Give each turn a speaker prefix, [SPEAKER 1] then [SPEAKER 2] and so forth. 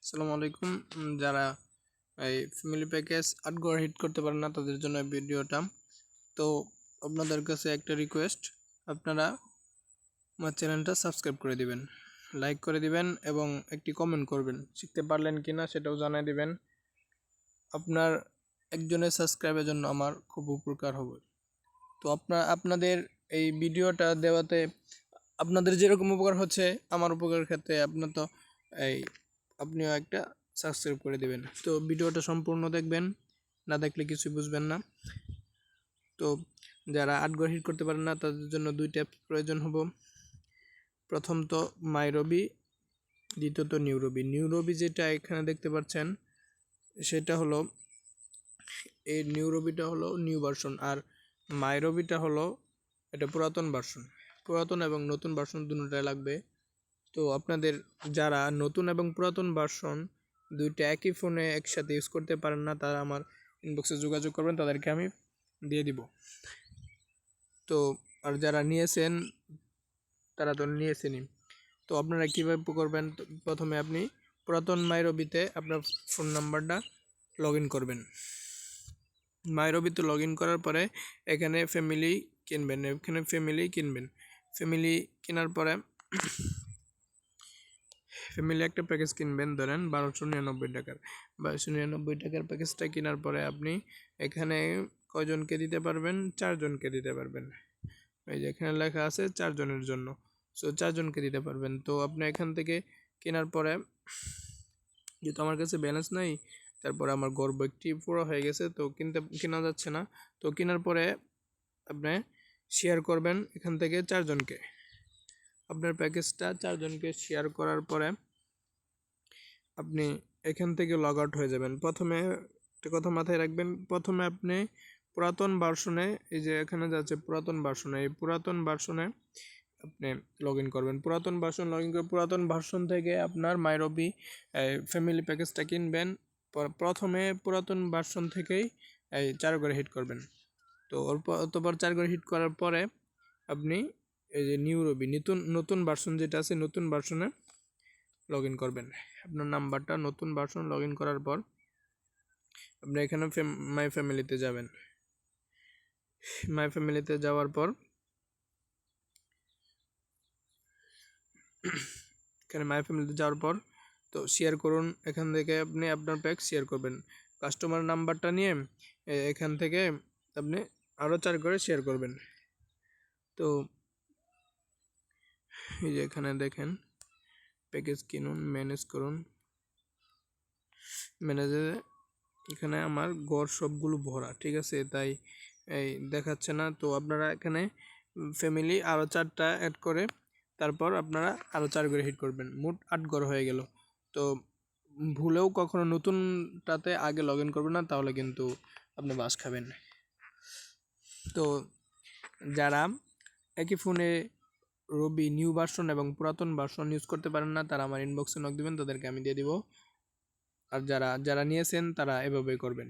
[SPEAKER 1] আসসালামু আলাইকুম। যারা এই ফ্যামিলি প্যাকেজ আট গড় হিট করতে পারেন না, তাদের জন্য ভিডিওটা। তো আপনাদের কাছে একটা রিকোয়েস্ট আপনারা আমার চ্যানেলটা সাবস্ক্রাইব করে দিবেন লাইক করে দিবেন এবং একটি কমেন্ট করবেন, শিখতে পারলেন কি না সেটাও জানিয়ে দিবেন। আপনার একজনের সাবস্ক্রাইবের জন্য আমার খুব উপকার হবে। তো আপনার, আপনাদের এই ভিডিওটা দেওয়াতে আপনাদের যেরকম উপকার হচ্ছে, আমার উপকার ক্ষেত্রে আপনার তো এই আপনিও একটা সাবস্ক্রাইব করে দেবেন। তো ভিডিওটা সম্পূর্ণ দেখবেন, না দেখলে কিছুই বুঝবেন না। তো যারা আট ঘর হিট করতে পারেন না, তাদের জন্য দুই ট্যাপ প্রয়োজন হব। প্রথম তো মাইরবি দ্বিতীয়ত নিউরবি নিউরবি যেটা এখানে দেখতে পাচ্ছেন, সেটা হলো এই নিউরবিটা হলো নিউ ভার্সন আর মাইরবিটা হলো এটা পুরাতন ভার্সন পুরাতন এবং নতুন ভার্সন দুটোটাই লাগবে। তো আপনাদের যারা নতুন এবং পুরাতন ভার্সন দুইটা একই ফোনে একসাথে ইউজ করতে পারেন না, তারা আমার ইনবক্সে যোগাযোগ করবেন, তাদেরকে আমি দিয়ে দিব। তো, আর যারা নিয়েছেন, তারা তো নিয়েছেনই। তো আপনারা কীভাবে করবেন? প্রথমে আপনি পুরাতন মাইরবিতে আপনার ফোন নাম্বারটা লগ করবেন। মাইরবিতে লগ করার পরে এখানে ফ্যামিলি কিনবেন, এখানে ফ্যামিলি কিনবেন। ফ্যামিলি কেনার পরে ফ্যামিলি একটা প্যাকেজ কিনবেন, ধরেন বারোশো নিরানব্বই টাকার। বারোশো নিরানব্বই টাকার প্যাকেজটা কেনার পরে আপনি এখানে কয়জনকে দিতে পারবেন? চারজনকে দিতে পারবেন। এই যে এখানে লেখা আছে চারজনের জন্য। সো চারজনকে দিতে পারবেন। তো আপনি এখান থেকে কেনার পরে যেহেতু আমার কাছে ব্যালেন্স নাই, তারপরে আমার গর্ব একটি পুরো হয়ে গেছে, তো কিনতে, কেনা যাচ্ছে না। তো কেনার পরে আপনি শেয়ার করবেন এখান থেকে চারজনকে। আপনার প্যাকেজটা চারজনকে শেয়ার করার পরে আপনি এখান থেকে লগ আউট হয়ে যাবেন। প্রথমে একটা কথা মাথায় রাখবেন, প্রথমে আপনি পুরাতন ভার্সনে এই যে এখানে যাচ্ছে পুরাতন ভার্সনে এই পুরাতন ভার্সনে আপনি লগ ইন করবেন। পুরাতন ভার্সন লগ ইন করে পুরাতন ভার্সন থেকে আপনার মাইরবি ফ্যামিলি প্যাকেজটা কিনবেন। পর- প্রথমে পুরাতন ভার্সন থেকেই, এই চার করে হিট করবেন। তো অল্প অতপর চার করে হিট করার পরে আপনি এই যে নিউ রবি নতুন নতুন ভার্সন যেটা আছে, নতুন ভার্সনে লগ ইন করবেন। আপনার নাম্বারটা নতুন ভার্সন লগ ইন করার পর আপনি এখানে মাই ফ্যামিলিতে যাবেন। মাই ফ্যামিলিতে যাওয়ার পর এখানে মাই ফ্যামিলিতে যাওয়ার পর তো শেয়ার করুন, এখান থেকে আপনি আপনার প্যাক শেয়ার করবেন। কাস্টমার নাম্বারটা নিয়ে এখান থেকে আপনি আরও চার করে শেয়ার করবেন। তো, এই যে এখানে দেখেন প্যাকেজ কিনুন ম্যানেজ করুন। ম্যানেজে এখানে আমার গড় সবগুলো ভরা, ঠিক আছে? তাই, এই দেখাচ্ছে না। তো আপনারা এখানে ফ্যামিলি আরও চারটা অ্যাড করে, তারপর আপনারা আরও চার করে হিট করবেন। মোট আট গড় হয়ে গেল। তো, ভুলেও কখনো নতুনটাতে আগে লগ ইন করবেন না, তাহলে কিন্তু আপনি বাস খাবেন। তো যারা একই ফোনে রবি নিউ ভার্সন এবং পুরাতন ভার্সন ইউজ করতে পারেন না, তারা আমার ইনবক্সে নক দেবেন, তাদেরকে আমি দিয়ে দিব। আর যারা যারা নিয়েছেন, তারা এভাবেই করবেন।